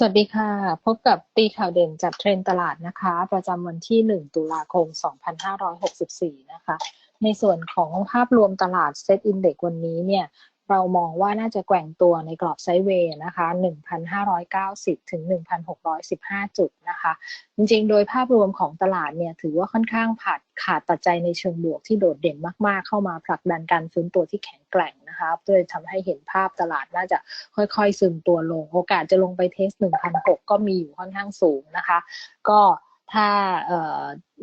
สวัสดีค่ะ พบกับตีข่าวเด่นจากเทรนตลาดนะคะ ประจำวันที่ 1 ตุลาคม 2564 นะคะ ในส่วนของภาพรวมตลาดเซตอินเด็กวันนี้เนี่ย เรามองว่าน่าจะแกว่งตัวในกรอบไซด์เวย์นะคะ 1,590 ถึง 1,615 จุดนะคะ จริงๆ โดยภาพรวมของตลาดเนี่ยถือว่าค่อนข้างผัดขาดปัจจัยในเชิงบวกที่โดดเด่นมากๆ เข้ามาผลักดันการฟื้นตัวที่แข็งแกร่งนะคะเลยทำให้เห็นภาพตลาดน่าจะค่อยๆ ซึมตัวลง โอกาสจะลงไปเทส 1,600 ก็มีอยู่ค่อนข้างสูงนะคะ ก็ถ้า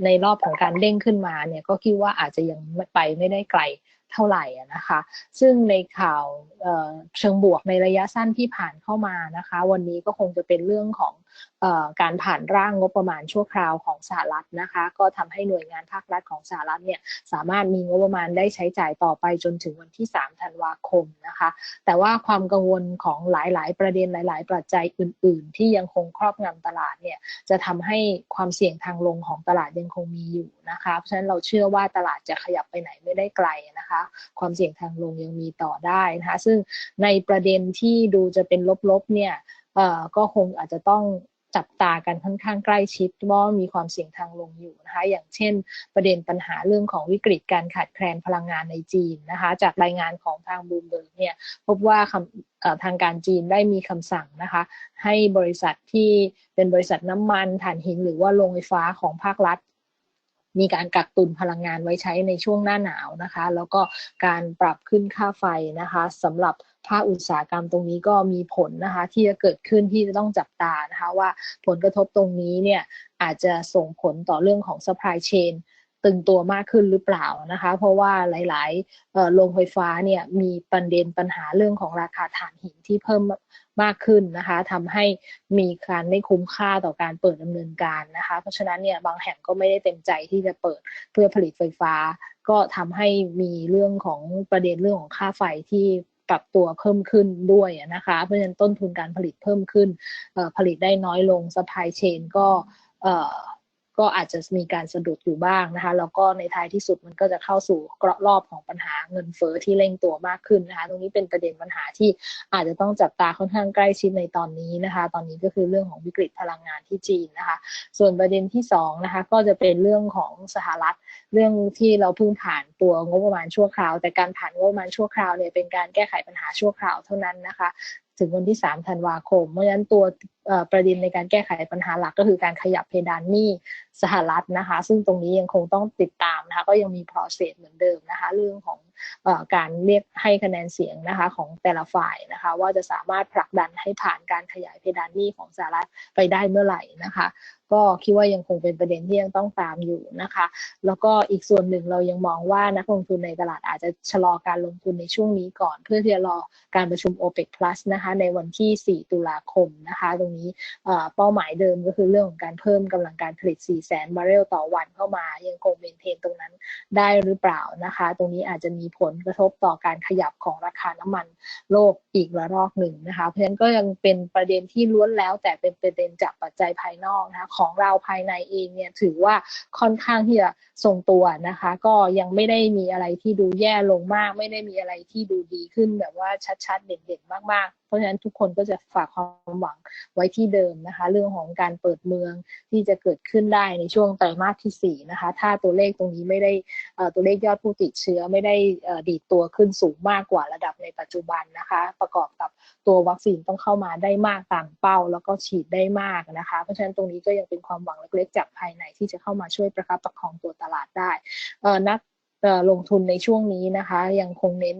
ในรอบของการเด้งขึ้นมาเนี่ยก็คิดว่าอาจจะยังไปไม่ได้ไกล เท่าไหร่นะคะ ซึ่งในข่าวเชิงบวกในระยะสั้นที่ผ่านเข้ามานะคะ วันนี้ก็คงจะเป็นเรื่องของ การผ่านร่างงบประมาณชั่วคราวของสหรัฐนะคะ ก็ทำให้หน่วยงานภาครัฐของสหรัฐเนี่ยสามารถมีงบประมาณได้ใช้จ่ายต่อไปจนถึงวันที่ 3 ธันวาคมนะคะ แต่ว่าความกังวลของหลาย ๆ ประเด็นหลาย ๆ ปัจจัยอื่น ๆ ที่ยังคงครอบงำตลาดเนี่ยจะทำให้ความเสี่ยงทางลงของตลาดยังคงมีอยู่นะคะ เพราะฉะนั้นเราเชื่อว่าตลาดจะขยับไปไหนไม่ได้ไกลนะคะ ความเสี่ยงทางลงยังมีต่อได้นะคะ ซึ่งในประเด็นที่ดูจะเป็นลบ ๆ เนี่ย ก็คงอาจจะต้องจับตากันค่อนข้างใกล้ชิดว่ามีความเสี่ยงทางลงอยู่นะคะ อย่างเช่น ประเด็นปัญหาเรื่องของวิกฤตการขาดแคลนพลังงานในจีนนะคะ จากรายงานของทางบูมเบิร์กเนี่ยพบว่าทางการจีนได้มีคำสั่งนะคะ ให้บริษัทที่เป็นบริษัทน้ำมันถ่านหินหรือว่าโรงไฟฟ้าของภาครัฐ มีการกักตุนพลังงานไว้ใช้ในช่วงหน้าหนาวนะคะ แล้วก็การปรับขึ้นค่าไฟนะคะสำหรับภาคอุตสาหกรรมตรงนี้ก็มีผลนะคะ ที่จะเกิดขึ้นที่จะต้องจับตานะคะว่าผลกระทบตรงนี้เนี่ยอาจจะส่งผลต่อเรื่องของ supply chain ตึงตัวมากขึ้นหรือเปล่านะคะ เพราะว่าหลาย ๆ โรงไฟฟ้าเนี่ยมีประเด็นปัญหาเรื่องของราคาถ่านหินที่เพิ่ม มากขึ้นนะคะทำให้มีการไม่คุ้มค่าต่อการเปิดดำเนินการนะคะ เพราะฉะนั้นเนี่ยบางแห่งก็ไม่ได้เต็มใจที่จะเปิดเพื่อผลิตไฟฟ้า ก็ทำให้มีเรื่องของประเด็นเรื่องของค่าไฟที่ปรับตัวเพิ่มขึ้นด้วยนะคะ เพราะฉะนั้นต้นทุนการผลิตเพิ่มขึ้นผลิตได้น้อยลงสปายเชนก็ ก็อาจจะมีการสะดุดอยู่บ้างนะคะ แล้วก็ในท้ายที่สุดมันก็จะเข้าสู่กรอบของปัญหาเงินเฟอ้อที่เร่งตัวมากขึ้นนะคะ ตรงนี้เป็นประเด็นปัญหาที่อาจจะต้องจับตาค่อนข้างใกล้ชิดในตอนนี้นะคะ ตอนนี้ก็คือเรื่องของวิกฤตพลังงานที่จีนนะคะ ส่วนประเด็นที่2นะคะก็จะเป็นเรื่องของสหรัฐ เรื่องที่เราเพิ่งผ่านตัวงบประมาณชั่วคราว แต่การผ่านงบประมาณชั่วคราวเนี่ยเป็นการแก้ไขปัญหาชั่วคราวเท่านั้นนะคะ ถึงวันที่ 3 ธันวาคม เพราะฉะนั้นตัวประเด็นในการแก้ไขปัญหาหลักก็คือการขยับเพดานหนี้สหรัฐนะคะ ซึ่งตรงนี้ยังคงต้องติดตามนะคะ ก็ยังมี process เหมือนเดิมนะคะ เรื่องของอการเรียกให้คะแนนเสียงนะคะของแต่ละฝ่ายนะคะ ว่าจะสามารถผลักดันให้ผ่านการขยายเพดานหนี้ของสหรัฐไปได้เมื่อไหร่นะคะ ก็คิดว่ายังคงเป็นประเด็นที่ยังต้องตามอยู่นะคะ แล้วก็อีกส่วนหนึ่งเรายังมองว่านักลงทุนในตลาดอาจจะชะลอการลงทุนในช่วงนี้ก่อน เพื่อที่จะรอการประชุม OPEC Plus นะคะในวันที่ 4 ตุลาคมนะคะตรงนี้เป้าหมายเดิมก็คือเรื่องของการเพิ่มกำลังการผลิต4แสนบาร์เรลต่อวันเข้ามา ยังคงเมนเทนตรงนั้นได้หรือเปล่านะคะ ตรงนี้อาจจะมีผลกระทบต่อการขยับของราคาน้ำมันโลกอีกระลอกหนึ่งนะคะ เพราะฉะนั้นก็ยังเป็นประเด็นที่ล้วนแล้วแต่เป็นประเด็นจากปัจจัยภายนอกนะคะขของเราภายในเองเนี่ยถือว่าค่อนข้างที่จะทรงตัวนะคะ ก็ยังไม่ได้มีอะไรที่ดูแย่ลงมาก ไม่ได้มีอะไรที่ดูดีขึ้นแบบว่าชัดๆ เด่นๆมากๆเพราะฉะนั้นทุกคนก็จะฝากความหวังไว้ที่เดิมนะคะ เรื่องของการเปิดเมืองที่จะเกิดขึ้นได้ในช่วงไตรมาสที่4นะคะถ้าตัวเลขตรงนี้ไม่ได้ตัวเลขยอดผู้ติดเชื้อไม่ได้ดีดตัวขึ้นสูงมากกว่าระดับในปัจจุบันนะคะ ประกอบกับตัววัคซีนต้องเข้ามาได้มากตามเป้า แล้วก็ฉีดได้มากนะคะ เพราะฉะนั้นตรงนี้ก็ยังเป็นความหวังเล็กๆจากภายในที่จะเข้ามาช่วยประคับประคองตัวตลาดได้นัก ลงทุนในช่วงนี้นะคะ ยังคงเน้น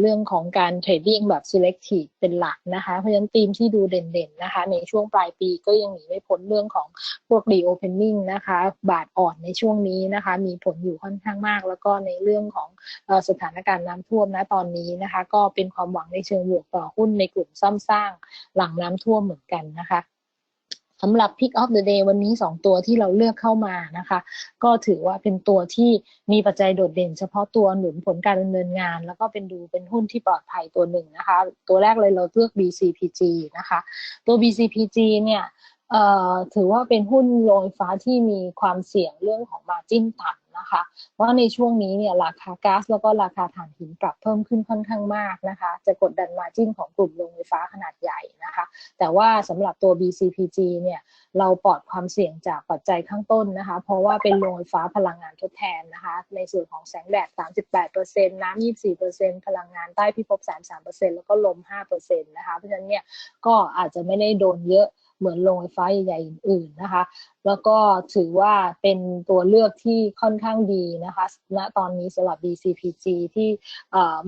เรื่องของการเทรดดิ้งแบบ selective เป็นหลักนะคะ เพราะฉะนั้นธีมที่ดูเด่นๆนะคะ ในช่วงปลายปีก็ยังหนีไม่พ้นเรื่องของพวก reopening นะคะ บาทอ่อนในช่วงนี้นะคะ มีผลอยู่ค่อนข้างมาก แล้วก็ในเรื่องของสถานการณ์น้ำท่วมนะตอนนี้นะคะ ก็เป็นความหวังในเชิงบวกต่อหุ้นในกลุ่มซ่อมสร้างหลังน้ำท่วมเหมือนกันนะคะ สำหรับ Pick of the Day วันนี้ 2 ตัวที่เราเลือกเข้ามานะคะ ก็ถือว่าเป็นตัวที่มีปัจจัยโดดเด่น เฉพาะตัวหนุนผลการดำเนินงาน แล้วก็เป็นดูเป็นหุ้นที่ปลอดภัยตัวหนึ่งนะคะ ตัวแรกเลยเราเลือก BCPG นะคะ ตัว BCPG เนี่ยถือว่าเป็นหุ้นโรงไฟฟ้าที่มีความเสี่ยงเรื่องของมาจิ้นต่ำ นะคะเพราในช่วงนี้เนี่ยราคาก๊าซแล้วก็ราคาถ่านหินปรับเพิ่มขึ้นค่อนข้างมากนะคะ จะกดดันมาจิ้นของกลุ่มโรงไฟฟ้าขนาดใหญ่นะคะ แต่ว่าสำหรับตัว BCPG เนี่ยเราปลอดความเสี่ยงจากปัจจัยข้างต้นนะคะ เพราะว่าเป็นโรงไฟฟ้าพลังงานทดแทนนะคะ ในส่วนของแสงแดด 38%น้ำ24%พลังงานใต้พิภพ 33%แล้วก็ลม 5%นะคะ เพราะฉะนั้นเนี่ยก็อาจจะไม่ได้โดนเยอะเหมือนโรงไฟฟ้าใหญ่ๆอื่นๆนะคะแล้วก็ถือว่าเป็นตัวเลือกที่ค่อนข้างดีนะคะณตอนนี้สำหรับ DCPG ที่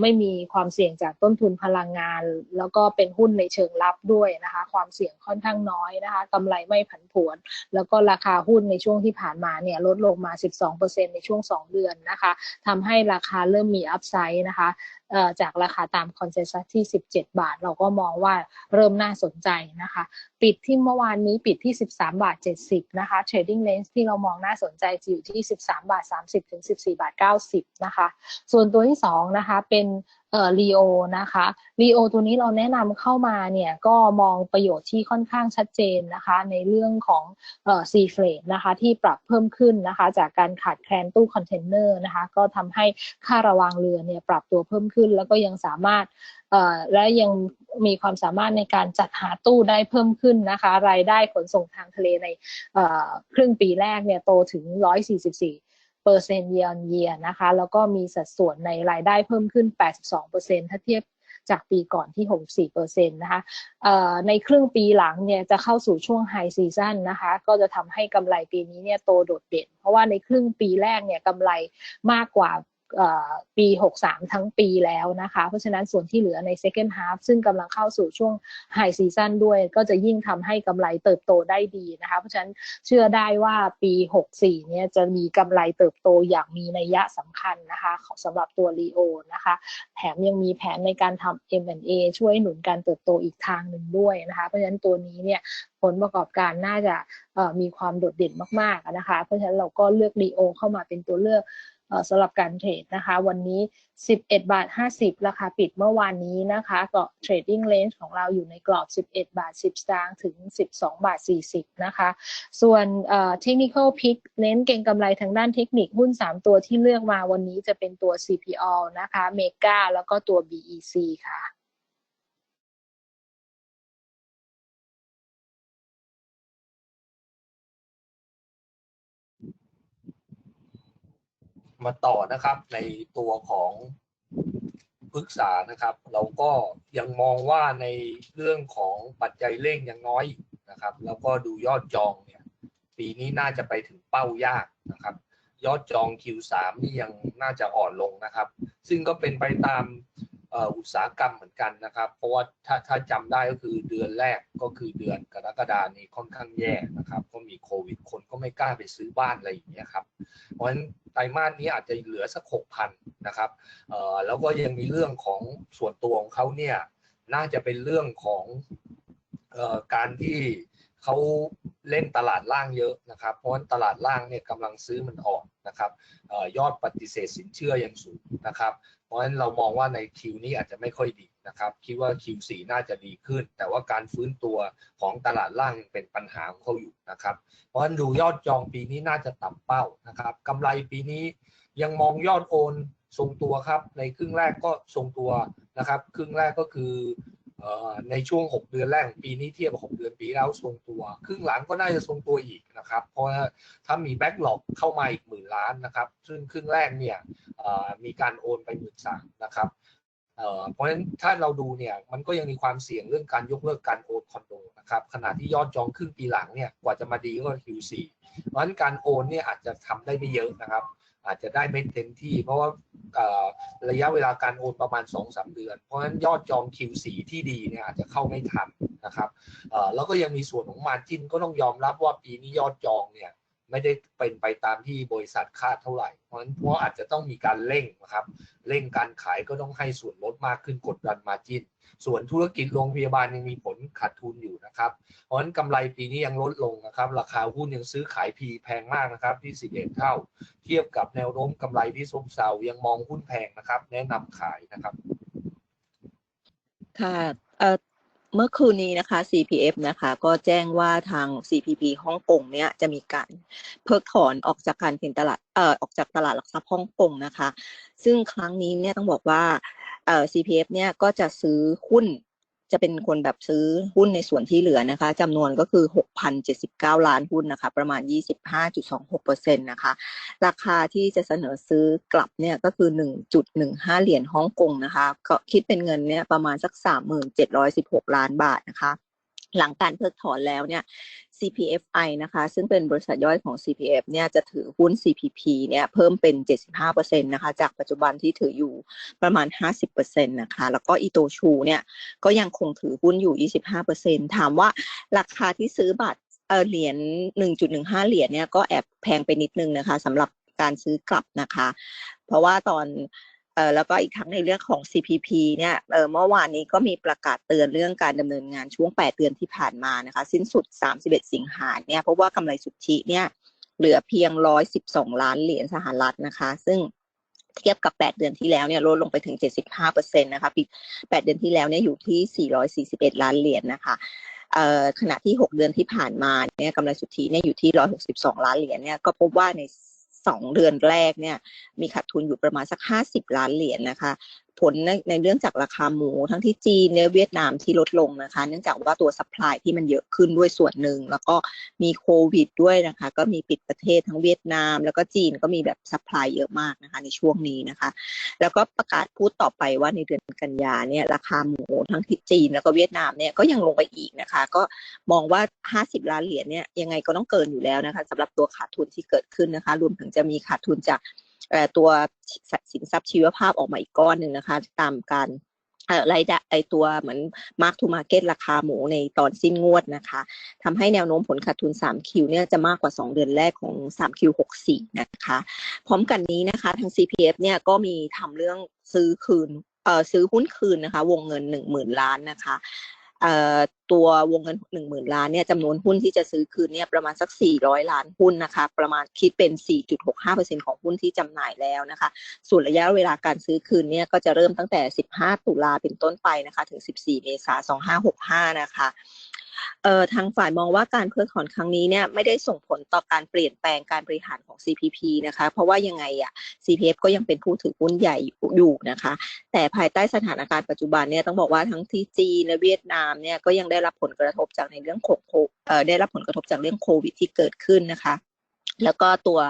ไม่มีความเสี่ยงจากต้นทุนพลังงาน แล้วก็เป็นหุ้นในเชิงรับด้วยนะคะ ความเสี่ยงค่อนข้างน้อยนะคะกำไรไม่ผันผวน แล้วก็ราคาหุ้นในช่วงที่ผ่านมาเนี่ยลดลงมา 12%ในช่วง 2 เดือนนะคะทำให้ราคาเริ่มมีอัพไซด์นะคะจากราคาตามคอนเซนแซสที่ 17 บาท เราก็มองว่าเริ่มน่าสนใจนะคะ ปิดที่เมื่อวานนี้ปิดที่ 13 บาท 70นะคะ Trading Range ที่เรามองน่าสนใจจะอยู่ที่ 13 บาท 30 ถึง 14 บาท 90 นะคะ ส่วนตัวที่2นะคะเป็นเอ่อรีโอนะคะรีโอตัวนี้เราแนะนำเข้ามาเนี่ยก็มองประโยชน์ที่ค่อนข้างชัดเจนนะคะในเรื่องของเอ่อซีเฟรดนะคะที่ปรับเพิ่มขึ้นนะคะจากการขาดแคลนตู้คอนเทนเนอร์นะคะก็ทำให้ค่าระวางเรือเนี่ยปรับตัวเพิ่มขึ้น แล้วก็ยังสามารถ และยังมีความสามารถในการจัดหาตู้ได้เพิ่มขึ้นนะคะ รายได้ขนส่งทางทะเลในครึ่งปีแรกเนี่ยโตถึง 144เปอร์เซ็นต์เยียร์เยียนะคะ แล้วก็มีสัดส่วนในรายได้เพิ่มขึ้น 82เปอร์เซ็นต์ถ้าเทียบจากปีก่อนที่ 64เปอร์เซ็นต์นะคะในครึ่งปีหลังเนี่ยจะเข้าสู่ช่วงไฮซีซันนะคะ ก็จะทำให้กำไรปีนี้เนี่ยโตโดดเด่น เพราะว่าในครึ่งปีแรกเนี่ยกำไรมากกว่า ปี 63 ทั้งปีแล้วนะคะ เพราะฉะนั้นส่วนที่เหลือใน second half ซึ่งกำลังเข้าสู่ช่วง high season ด้วย ก็จะยิ่งทำให้กำไรเติบโตได้ดีนะคะ เพราะฉะนั้นเชื่อได้ว่าปี 64 เนี่ยจะมีกำไรเติบโตอย่างมีนัยยะสำคัญนะคะสำหรับตัว Leo นะคะ แถมยังมีแผนในการทำ M&A ช่วยหนุนการเติบโตอีกทางหนึ่งด้วยนะคะ เพราะฉะนั้นตัวนี้เนี่ยผลประกอบการน่าจะมีความโดดเด่นมากๆนะคะ เพราะฉะนั้นเราก็เลือก Leo เข้ามาเป็นตัวเลือก สำหรับการเทรดนะคะ วันนี้ 11 บาท 50 ราคาปิดเมื่อวานนี้นะคะก็เทรดดิ้งเลนจ์ของเราอยู่ในกรอบ 11 บาท 10 สตางค์ถึง 12 บาท 40 นะคะ ส่วนเทคนิคอลพิกเน้นเก่งกำไรทางด้านเทคนิคหุ้น 3 ตัวที่เลือกมาวันนี้จะเป็นตัว CPO นะคะเมกาแล้วก็ตัว BEC ค่ะ มาต่อนะครับ ในตัวของปรึกษานะครับ เราก็ยังมองว่าในเรื่องของปัจจัยเร่งยังน้อยนะครับ แล้วก็ดูยอดจองเนี่ยปีนี้น่าจะไปถึงเป้ายากนะครับ ยอดจอง Q3 นี่ยังน่าจะอ่อนลงนะครับ ซึ่งก็เป็นไปตาม อุตสาหกรรมเหมือนกันนะครับ เพราะว่าถ้าถ้าจำได้ก็คือเดือนแรกก็คือเดือนกรกฎานี้ค่อนข้างแย่นะครับก็มีโควิดคนก็ไม่กล้าไปซื้อบ้านอะไรอย่างเงี้ยครับเพราะฉะนั้นไตรมาสนี้อาจจะเหลือสักหกพันนะครับแล้วก็ยังมีเรื่องของส่วนตัวของเขาเนี่ยน่าจะเป็นเรื่องของออการที่เขาเล่นตลาดล่างเยอะนะครับ เพราะฉะนั้นตลาดล่างเนี่ยกำลังซื้อมันออกนะครับอยอดปฏิเสธสินเชื่อยังสูงนะครับ ราะฉะนั้นเรามองว่าในคิวนี้อาจจะไม่ค่อยดีนะครับ คิดว่า Q4 น่าจะดีขึ้น แต่ว่าการฟื้นตัวของตลาดล่างเป็นปัญหาของเขาอยู่นะครับ เพราะฉะนั้นดูยอดจองปีนี้น่าจะต่ำเป้านะครับกำไรปีนี้ยังมองยอดโอนทรงตัวครับ ในครึ่งแรกก็ทรงตัวนะครับ ครึ่งแรกก็คือ ในช่วง 6 เดือนแรกของปีนี้เทียบกับ6เดือนปีแล้วทรงตัวครึ่งหลังก็น่าจะทรงตัวอีกนะครับ เพราะถ้ามีแบ็กหลอกเข้ามาอีกหมื่นล้านนะครับ ซึ่งครึ่งแรกเนี่ยมีการโอนไปหมื่นสามนะครับเพราะฉะนั้นถ้าเราดูเนี่ยมันก็ยังมีความเสี่ยงเรื่องการยกเลิกการโอนคอนโดนะครับขณะที่ยอดจองครึ่งปีหลังเนี่ยกว่าจะมาดีก็ Q4 เพราะฉะนั้นการโอนเนี่ยอาจจะทำได้ไม่เยอะนะครับ อาจจะได้ไม่เต็มที่ เพราะว่าระยะเวลาการโอนประมาณ 2-3 เดือน เพราะฉะนั้นยอดจอง Q4 ที่ดีเนี่ยอาจจะเข้าไม่ทันนะครับแล้วก็ยังมีส่วนของมาจินก็ต้องยอมรับว่าปีนี้ยอดจองเนี่ย ไม่ได้เป็นไปตามที่บริษัทคาดเท่าไหร่ เพราะฉะนั้นเพราะอาจจะต้องมีการเร่งนะครับ เร่งการขายก็ต้องให้ส่วนลดมากขึ้นกดดันมาจินส่วนธุรกิจโรงพยาบาลยังมีผลขาดทุนอยู่นะครับ เพราะฉะนั้นกำไรปีนี้ยังลดลงนะครับ ราคาหุ้นยังซื้อขายพีแพงมากนะครับที่ 11 เท่า เทียบกับแนวโน้มกำไรที่ซบเซายังมองหุ้นแพงนะครับ แนะนำขายนะครับ ค่ะ เมื่อคืนนี้นะคะ CPF นะคะ ก็แจ้งว่าทาง CPP ฮ่องกงเนี่ยจะมีการเพิกถอนออกจากการเป็นตลาดเอ่อออกจากตลาดหลักทรัพย์ฮ่องกงนะคะ ซึ่งครั้งนี้เนี่ยต้องบอกว่าเอ่อ CPF เนี่ยก็จะซื้อหุ้น จะเป็นคนแบบซื้อหุ้นในส่วนที่เหลือนะคะจำนวนก็คือ 6,079 ล้านหุ้นนะคะ ประมาณ 25.26%นะคะ ราคาที่จะเสนอซื้อกลับเนี่ยก็คือ 1.15 เหรียญฮ่องกงนะคะ ก็คิดเป็นเงินเนี่ยประมาณสัก 3,716 ล้านบาทนะคะ หลังการเพิกถอนแล้วเนี่ย CPFI นะคะ ซึ่งเป็นบริษัทย่อยของ CPF เนี่ยจะถือหุ้น CPP เนี่ยเพิ่มเป็น 75%นะคะ จากปัจจุบันที่ถืออยู่ประมาณ 50%นะคะ แล้วก็อีโตชูเนี่ยก็ยังคงถือหุ้นอยู่ 25%ถามว่าราคาที่ซื้อบัตรเออเหรียญ 1.15 เหรียญเนี่ยก็แอบแพงไปนิดนึงนะคะสำหรับการซื้อกลับนะคะ เพราะว่าตอน เออแล้วก็อีกทั้งในเรื่องของ CPP เนี่ยเออเมื่อวานนี้ก็มีประกาศเตือนเรื่องการดำเนินงานช่วง 8 เดือนที่ผ่านมานะคะ สิ้นสุด 31 สิงหาเนี่ยเพราะว่ากำไรสุทธิเนี่ยเหลือเพียง 112 ล้านเหรียญสหรัฐนะคะ ซึ่งเทียบกับ 8 เดือนที่แล้วเนี่ยลดลงไปถึง 75%นะคะปี8เดือนที่แล้วเนี่ยอยู่ที่ 441 ล้านเหรียญนะคะขณะที่ 6 เดือนที่ผ่านมาเนี่ยกำไรสุทธิเนี่ยอยู่ที่ 162 ล้านเหรียญเนี่ยก็พบว่าใน สองเดือนแรกเนี่ยมีขาดทุนอยู่ประมาณสัก 50 ล้านเหรียญนะคะ ผลในในเรื่องจากราคาหมู ทั้งที่จีนและเวียดนามที่ลดลงนะคะ เนื่องจากว่าตัวซัพพลายที่มันเยอะขึ้นด้วยส่วนหนึ่ง แล้วก็มีโควิดด้วยนะคะ ก็มีปิดประเทศทั้งเวียดนาม แล้วก็จีนก็มีแบบซัพพลายเยอะมากนะคะ ในช่วงนี้นะคะ แล้วก็ประกาศพูดต่อไปว่าในเดือนกันยาเนี่ยราคาหมูทั้งที่จีนแล้วก็เวียดนามเนี่ยก็ยังลงไปอีกนะคะ ก็มองว่า 50 ล้านเหรียญเนี่ยยังไงก็ต้องเกินอยู่แล้วนะคะสำหรับตัวขาดทุนที่เกิดขึ้นนะคะ รวมถึงจะมีขาดทุนจาก ตัวสินทรัพย์ชีวภาพออกมาอีกก้อนหนึ่งนะคะ ตามการอ่อรายได้ไอตัวเหมือน mark to market ราคาหมูในตอนสิ้นงวดนะคะทำให้แนวโน้มผลขาดทุน3คิวเนี่ยจะมากกว่า 2 เดือนแรกของ3คิว64 นะคะ พร้อมกันนี้นะคะ ทาง CPF เนี่ยก็มีทำเรื่องซื้อคืนเอ่อซื้อหุ้นคืนนะคะ วงเงิน 10,000 ล้านนะคะ ตัววงเงิน10,000 ล้านเนี่ยจำนวนหุ้นที่จะซื้อคืนเนี่ยประมาณสัก 400 ล้านหุ้นนะคะประมาณคิดเป็น 4.65%ของหุ้นที่จำหน่ายแล้วนะคะ ส่วนระยะเวลาการซื้อคืนเนี่ยก็จะเริ่มตั้งแต่ 15 ตุลาเป็นต้นไปนะคะถึง 14 เมษายน 2565 นะคะ เอ่อทางฝ่ายมองว่าการเพิกถอนครั้งนี้เนี่ยไม่ได้ส่งผลต่อการเปลี่ยนแปลงการบริหารของ CPP นะคะ เพราะว่ายังไงอะ CPF ก็ยังเป็นผู้ถือหุ้นใหญ่อยู่นะคะ แต่ภายใต้สถานการณ์ปัจจุบันเนี่ยต้องบอกว่าทั้งที่จีนและเวียดนามเนี่ยก็ยังได้รับผลกระทบจากในเรื่องของโคเอ่อได้รับผลกระทบจากเรื่องโควิดที่เกิดขึ้นนะคะ แล้วก็ตัว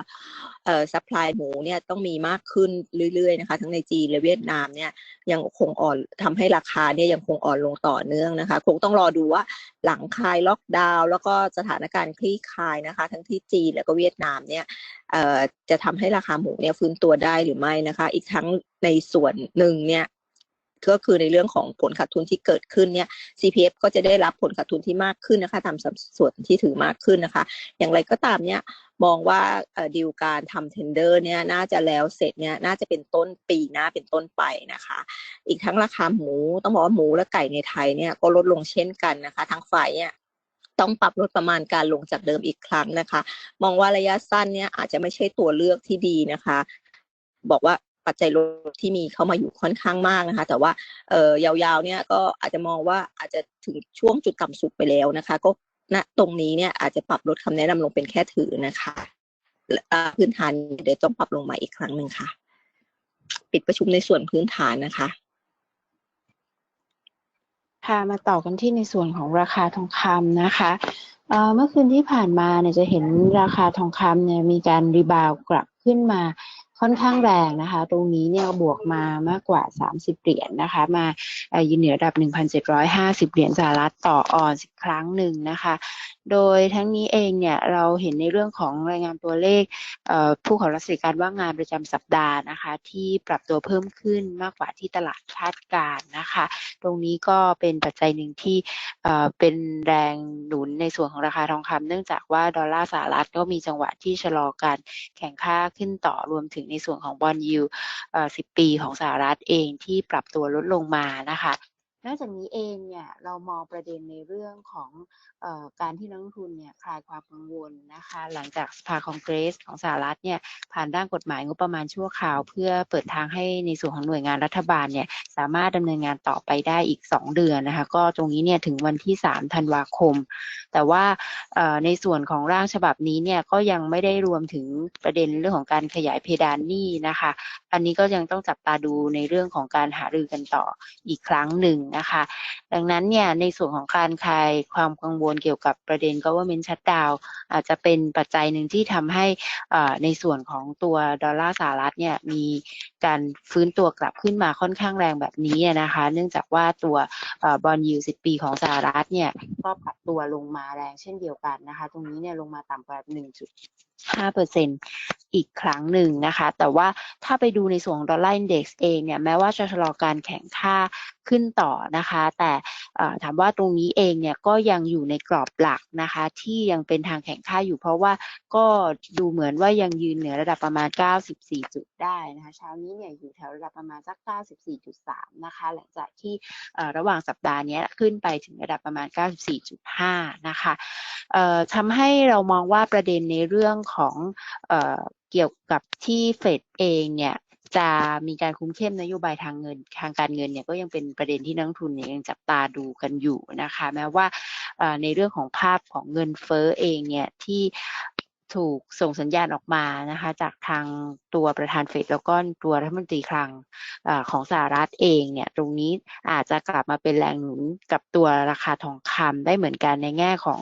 เอ่อซัพพลายหมูเนี่ยต้องมีมากขึ้นเรื่อยๆนะคะ ทั้งในจีนและเวียดนามเนี่ยยังคงอ่อนทำให้ราคาเนี่ยยังคงอ่อนลงต่อเนื่องนะคะ คงต้องรอดูว่าหลังคลายล็อกดาวน์แล้วก็สถานการณ์คลี่คลายนะคะ ทั้งที่จีนแล้วก็เวียดนามเนี่ยเอ่อจะทำให้ราคาหมูเนี่ยฟื้นตัวได้หรือไม่นะคะ อีกทั้งในส่วนหนึ่งเนี่ย ก็คือในเรื่องของผลขาดทุนที่เกิดขึ้นเนี่ย CPF ก็จะได้รับผลขาดทุนที่มากขึ้นนะคะตามสัดส่วนที่ถือมากขึ้นนะคะ อย่างไรก็ตามเนี่ยมองว่าดีลการทำเทนเดอร์เนี่ยน่าจะแล้วเสร็จเนี่ยน่าจะเป็นต้นปีหน้าเป็นต้นไปนะคะ อีกทั้งราคาหมูต้องบอกว่าหมูและไก่ในไทยเนี่ยก็ลดลงเช่นกันนะคะทั้งฝ่ายเนี่ยต้องปรับลดประมาณการลงจากเดิมอีกครั้งนะคะ มองว่าระยะสั้นเนี่ยอาจจะไม่ใช่ตัวเลือกที่ดีนะคะ บอกว่า ปัจจัยลบที่มีเข้ามาอยู่ค่อนข้างมากนะคะ แต่ว่าเอ่อยาวๆเนี่ยก็อาจจะมองว่าอาจจะถึงช่วงจุดต่ำสุดไปแล้วนะคะ ก็ณตรงนี้เนี่ยอาจจะปรับลดคำแนะนำลงเป็นแค่ถือนะคะพื้นฐานเดี๋ยวต้องปรับลงมาอีกครั้งหนึ่งค่ะ ปิดประชุมในส่วนพื้นฐานนะคะค่ะมาต่อกันที่ในส่วนของราคาทองคำนะคะเมื่อคืนที่ผ่านมาเนี่ยจะเห็นราคาทองคำเนี่ยมีการรีบาวกลับขึ้นมา ค่อนข้างแรงนะคะ ตรงนี้เนี่ยบวกมามากกว่า 30 เหรียญนนะคะ มายืนเหนือระดับ 1,750 เหรียญสหรัฐต่อออนสิครั้งหนึ่งนะคะ โดยทั้งนี้เองเนี่ยเราเห็นในเรื่องของรายงานตัวเลขผู้ขอรับสิทธิการว่างงานประจำสัปดาห์นะคะ ที่ปรับตัวเพิ่มขึ้นมากกว่าที่ตลาดคาดการนะคะ ตรงนี้ก็เป็นปัจจัยหนึ่งที่เป็นแรงหนุนในส่วนของราคาทองคำเนื่องจากว่าดอลลาร์สหรัฐก็มีจังหวะที่ชะลอการแข่งค่าขึ้นต่อรวมถึงในส่วนของบอลยูสิบปีของสหรัฐเองที่ปรับตัวลดลงมานะคะ นอกจากนี้เองเนี่ยเรามองประเด็นในเรื่องของออการที่นักลงทุนเนี่ยคลายความกังวลนะคะหลังจากสภาคองเกรสของสหรัฐเนี่ยผ่านร่างกฎหมายงบประมาณชั่วคราว เพื่อเปิดทางให้ในส่วนของหน่วยงานรัฐบาลเนี่ยสามารถดำเนินงานต่อไปได้อีก 2 เดือนนะคะก็ตรงนี้เนี่ยถึงวันที่ 3 ธันวาคม แต่ว่าในส่วนของร่างฉบับนี้เนี่ยก็ยังไม่ได้รวมถึงประเด็นเรื่องของการขยายเพดานหนี้นะคะ อันนี้ก็ยังต้องจับตาดูในเรื่องของการหารือกันต่ออีกครั้งหนึ่งนะคะ ดังนั้นเนี่ยในส่วนของการคลายความกังวลเกี่ยวกับประเด็น government shutdown อาจจะเป็นปัจจัยหนึ่งที่ทำให้ในส่วนของตัวดอลลาร์สหรัฐเนี่ยมีการฟื้นตัวกลับขึ้นมาค่อนข้างแรงแบบนี้นะคะ เนื่องจากว่าตัวบอลยูสิบปีของสหรัฐเนี่ยก็ปรับตัวลงมาแรงเช่นเดียวกันนะคะ ตรงนี้เนี่ยลงมาต่ำกว่า1.1 5%อีกครั้งหนึ่งนะคะ แต่ว่าถ้าไปดูในส่วนดอลลาร์อินเด็กซ์เองเนี่ยแม้ว่าจะชะลอการแข่งค่าขึ้นต่อนะคะ แต่ถามว่าตรงนี้เองเนี่ยก็ยังอยู่ในกรอบหลักนะคะ ที่ยังเป็นทางแข่งค่าอยู่ เพราะว่าก็ดูเหมือนว่ายังยืนเหนือระดับประมาณ 94 จุดได้นะคะเช้านี้เนี่ยอยู่แถวระดับประมาณสัก 94.3 นะคะ หลังจากที่ระหว่างสัปดาห์นี้ขึ้นไปถึงระดับประมาณ 94.5 นะคะทำให้เรามองว่าประเด็นในเรื่องของเออเกี่ยวกับที่เฟดเองเนี่ยจะมีการคุ้มเข้มนโยบายทางเงินทางการเงินเนี่ยก็ยังเป็นประเด็นที่นักทุนเนี่ยยังจับตาดูกันอยู่นะคะ แม้ว่าในเรื่องของภาพของเงินเฟ้อเองเนี่ยที่ ถูกส่งสัญญาณออกมานะคะ จากทางตัวประธานเฟดแล้วก็ตัวรัฐมนตรีคลังอของสหรัฐเองเนี่ย ตรงนี้อาจจะกลับมาเป็นแรงหนุนกับตัวราคาทองคำได้เหมือนกันในแง่ของ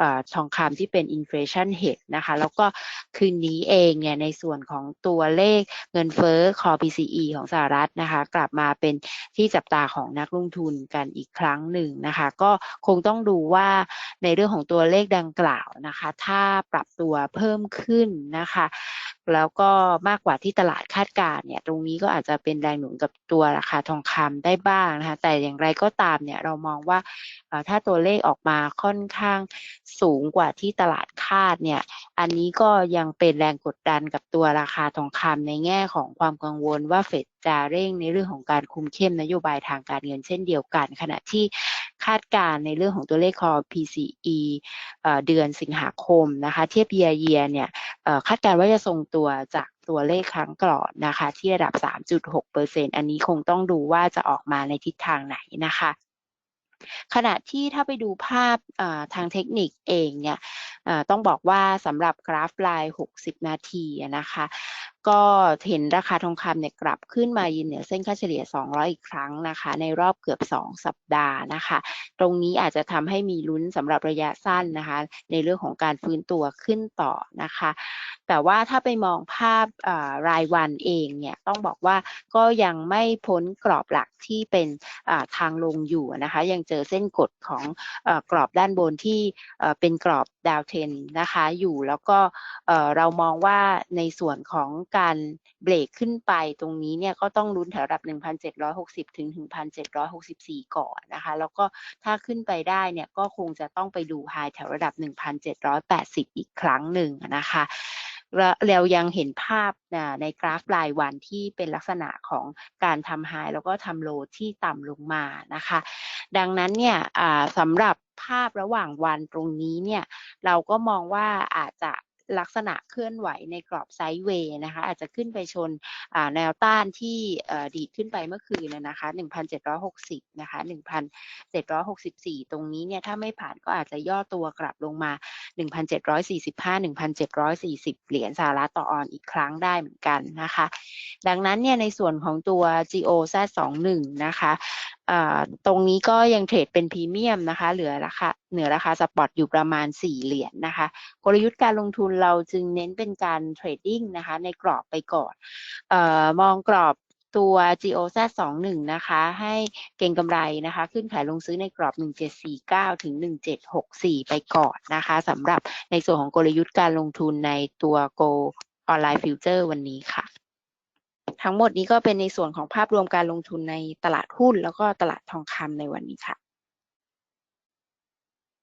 อทองคำที่เป็น inflation hedge นะคะ แล้วก็คืนนี้เองเนี่ยในส่วนของตัวเลขเงินเฟ้อ core PCE ของสหรัฐนะคะ กลับมาเป็นที่จับตาของนักลงทุนกันอีกครั้งหนึ่งนะคะ ก็คงต้องดูว่าในเรื่องของตัวเลขดังกล่าวนะคะ ถ้าปรับตัวเพิ่มขึ้นนะคะ แล้วก็มากกว่าที่ตลาดคาดการณ์เนี่ย ตรงนี้ก็อาจจะเป็นแรงหนุนกับตัวราคาทองคำได้บ้างนะคะ แต่อย่างไรก็ตามเนี่ยเรามองว่าถ้าตัวเลขออกมาค่อนข้างสูงกว่าที่ตลาดคาดเนี่ย อันนี้ก็ยังเป็นแรงกดดันกับตัวราคาทองคำในแง่ของความกังวลว่าเฟดจะเร่งในเรื่องของการคุมเข้มนโยบายทางการเงินเช่นเดียวกัน ขณะที่ คาดการณ์ในเรื่องของตัวเลข core PCE เดือนสิงหาคมนะคะเทียบ year year เนี่ยคาดการณ์ว่าจะทรงตัวจากตัวเลขครั้งก่อนนะคะ ที่ระดับ 3.6%อันนี้คงต้องดูว่าจะออกมาในทิศทางไหนนะคะขณะที่ถ้าไปดูภาพทางเทคนิคเองเนี่ยต้องบอกว่าสำหรับกราฟลน์60 นาทีนะคะ ก็เห็นราคาทองคำเนี่ยกลับขึ้นมายืนเหนือเส้นค่าเฉลี่ย 200 อีกครั้งนะคะ ในรอบเกือบ 2 สัปดาห์นะคะ ตรงนี้อาจจะทำให้มีลุ้นสำหรับระยะสั้นนะคะ ในเรื่องของการฟื้นตัวขึ้นต่อนะคะ แต่ว่าถ้าไปมองภาพรายวันเองเนี่ยต้องบอกว่าก็ยังไม่พ้นกรอบหลักที่เป็นทางลงอยู่นะคะ ยังเจอเส้นกดของอกรอบด้านบนที่เป็นกรอบดาวเทนนะคะอยู่แล้วก็เรามองว่าในส่วนของการเบรกขึ้นไปตรงนี้เนี่ยก็ต้องลุ้นแถวระดับ 1,760 ถึง 1,764 ก่อนนะคะ แล้วก็ถ้าขึ้นไปได้เนี่ยก็คงจะต้องไปดูไฮแถวระดับ 1,780 อีกครั้งหนึ่งนะคะแล้วเรายังเห็นภาพในกราฟรายวันที่เป็นลักษณะของการทำไฮแล้วก็ทำโลที่ต่ำลงมานะคะ ดังนั้นเนี่ยสำหรับภาพระหว่างวันตรงนี้เนี่ยเราก็มองว่าอาจจะ ลักษณะเคลื่อนไหวในกรอบไซด์เวย์นะคะ อาจจะขึ้นไปชนแนวต้านที่เอ่อดีดขึ้นไปเมื่อคืนนะนะคะ1,760นะคะ1,764 ตรงนี้เนี่ยถ้าไม่ผ่านก็อาจจะย่อตัวกลับลงมา 1,745 1,740 เหรียญสหรัฐต่อออนอีกครั้งได้เหมือนกันนะคะ ดังนั้นเนี่ยในส่วนของตัว GOZ21 นะคะ ตรงนี้ก็ยังเทรดเป็นพรีเมียมนะคะ เหลือราคาเหนือราคาสปอตอยู่ประมาณ 4 เหรียญนะคะ กลยุทธ์การลงทุนเราจึงเน้นเป็นการเทรดดิ้งนะคะ ในกรอบไปก่อนออมองกรอบตัว GOZ21 นะคะ ให้เก็งกำไรนะคะ ขึ้นขายลงซื้อในกรอบ 1749 ถึง 1764 ไปก่อนนะคะสำหรับในส่วนของกลยุทธ์การลงทุนในตัว Go ออนไลน์ฟิวเจอร์วันนี้ค่ะ ทั้งหมดนี้ก็เป็นในส่วนของภาพรวมการลงทุนในตลาดหุ้น แล้วก็ตลาดทองคำในวันนี้ค่ะ